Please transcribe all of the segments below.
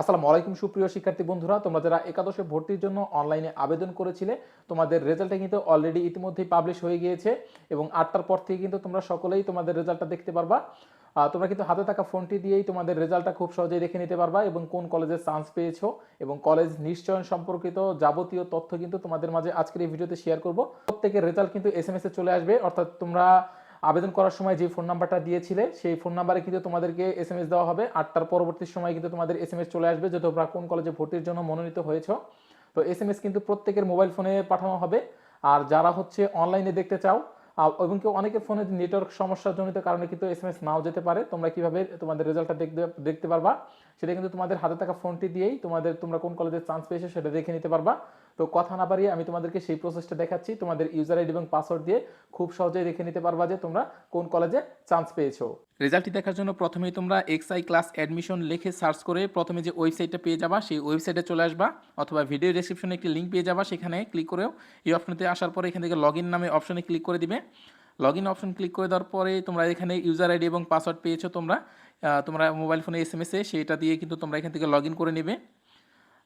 আসসালামু আলাইকুম, সুপ্রিয় শিক্ষার্থী বন্ধুরা। তোমরা যারা একাদশে ভর্তির জন্য অনলাইনে আবেদন করেছিলে, তোমাদের রেজাল্টটা কিন্তু অলরেডি ইতিমধ্যেই পাবলিশ হয়ে গিয়েছে এবং আটটার পর থেকে কিন্তু তোমরা সকলেই তোমাদের রেজাল্টটা দেখতে পারবা। তোমরা কিন্তু হাতে থাকা ফোনটি দিয়েই তোমাদের রেজাল্টটা খুব সহজেই দেখে নিতে পারবা এবং কোন কলেজে চান্স পেয়েছ এবং কলেজ নিশ্চয়ন সম্পর্কিত যাবতীয় তথ্য কিন্তু তোমাদের মাঝে আজকের এই ভিডিওতে শেয়ার করব। প্রত্যেকের রেজাল্ট কিন্তু এস এম চলে আসবে। অর্থাৎ তোমরা আবেদন করার সময় যে ফোন নাম্বারটা দিয়েছিলে, সেই ফোন নাম্বারে কিন্তু তোমাদেরকে এস এম এস দেওয়া হবে। আটটার পরবর্তী সময় কিন্তু তোমাদের এস এম এস চলে আসবে। যে তোমরা কোন কলেজে ভর্তির জন্য মনোনীত হয়েছো, তো এস এম এস কিন্তু প্রত্যেকের মোবাইল ফোনে পাঠানো হবে। আর যারা হচ্ছে অনলাইনে দেখতে চাও এবং কেউ অনেকের ফোনে নেটওয়ার্ক সমস্যার জনিত কারণে কিন্তু এস এম এস নাও যেতে পারে, তোমরা কীভাবে তোমাদের রেজাল্টটা দেখতে দেখতে পারবা, সেটা কিন্তু তোমাদের হাতে থাকা ফোনটি দিয়েই তোমাদের, তোমরা কোন কলেজে চান্স পেয়েছ সেটা দেখে নিতে পারবা। তো কথা না বাড়িয়ে আমি তোমাদেরকে সেই প্রসেসটা দেখাচ্ছি। তোমাদের ইউজার আইডি এবং পাসওয়ার্ড দিয়ে খুব সহজেই দেখে নিতে পারবা যে তোমরা কোন কলেজে চান্স পেয়েছ। রেজাল্টটি দেখার জন্য প্রথমেই তোমরা এক্স আই ক্লাস অ্যাডমিশন লিখে সার্চ করে প্রথমে যে ওয়েবসাইটটা পেয়ে যাবা, সেই ওয়েবসাইটে চলে আসবা অথবা ভিডিও ডেসক্রিপশনে একটি লিঙ্ক পেয়ে যাবা, সেখানে ক্লিক করেও এই অপশনতে আসার পরে এখান থেকে লগ নামে অপশনে ক্লিক করে দিবে। লগ ইন অপশন ক্লিক করে দেওয়ার পরে তোমরা এখানে ইউজার আইডি এবং পাসওয়ার্ড পেয়েছ তোমরা। তোমরা মোবাইল ফোনে এস এম এসে সেইটা দিয়ে কিন্তু তোমরা এখান থেকে লগ ইন করে নেবে।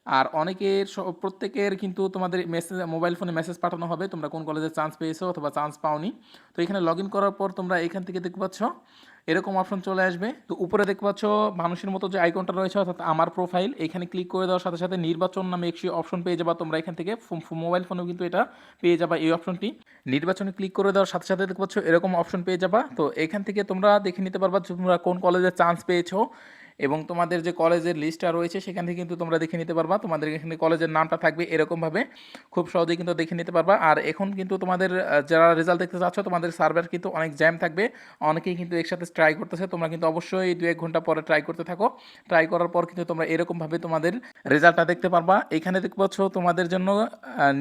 আর অনেকের প্রত্যেকের কিন্তু তোমাদের মেসেজ মোবাইল ফোনে মেসেজ পাঠানো হবে। তোমরা কোন কলেজে চান্স পেয়েছ অথবা চান্স পাওনি। তো এখানে লগ ইন করার পর তোমরা এখান থেকে দেখতে পাচ্ছ, এরকম অপশন চলে আসবে। তো উপরে দেখতে পাচ্ছ, মানুষের মতো যে আইকনটা রয়েছে, অর্থাৎ আমার প্রোফাইল এখানে ক্লিক করে দেওয়ার সাথে সাথে নির্বাচন নামে একটি অপশন পেয়ে যাবা তোমরা এখান থেকে। মোবাইল ফোনেও কিন্তু এটা পেয়ে যাবা এই অপশনটি নির্বাচনে ক্লিক করে দেওয়ার সাথে সাথে দেখতে পাচ্ছ, এরকম অপশন পেয়ে যাবা। তো এখান থেকে তোমরা দেখে নিতে পারবা তোমরা কোন কলেজে চান্স পেয়েছ। এবং তোমাদের যে কলেজের লিস্টটা রয়েছে, সেখান থেকে কিন্তু তোমরা দেখে নিতে পারবা। তোমাদের এখানে কলেজের নামটা থাকবে এরকমভাবে। খুব সহজেই কিন্তু দেখে নিতে পারবা। আর এখন কিন্তু তোমাদের যারা রেজাল্ট দেখতে চাচ্ছ, তোমাদের সার্ভার কিন্তু অনেক জ্যাম থাকবে। অনেকেই কিন্তু একসাথে ট্রাই করতেছে। তোমরা কিন্তু অবশ্যই দু এক ঘণ্টা পরে ট্রাই করতে থাকো। ট্রাই করার পর কিন্তু তোমরা এরকমভাবে তোমাদের রেজাল্টটা দেখতে পারবা। এখানে দেখতে পাচ্ছ, তোমাদের জন্য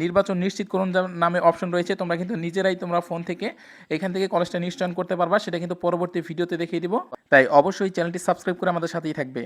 নির্বাচন নিশ্চিত করুন নামে অপশন রয়েছে। তোমরা কিন্তু নিজেরাই তোমরা ফোন থেকে, এখান থেকে কলেজটা নিশ্চয়ন করতে পারবা। সেটা কিন্তু পরবর্তী ভিডিওতে দেখিয়ে দিব। তাই অবশ্যই চ্যানেলটি সাবস্ক্রাইব করে আমাদের সাথেই থাকবে।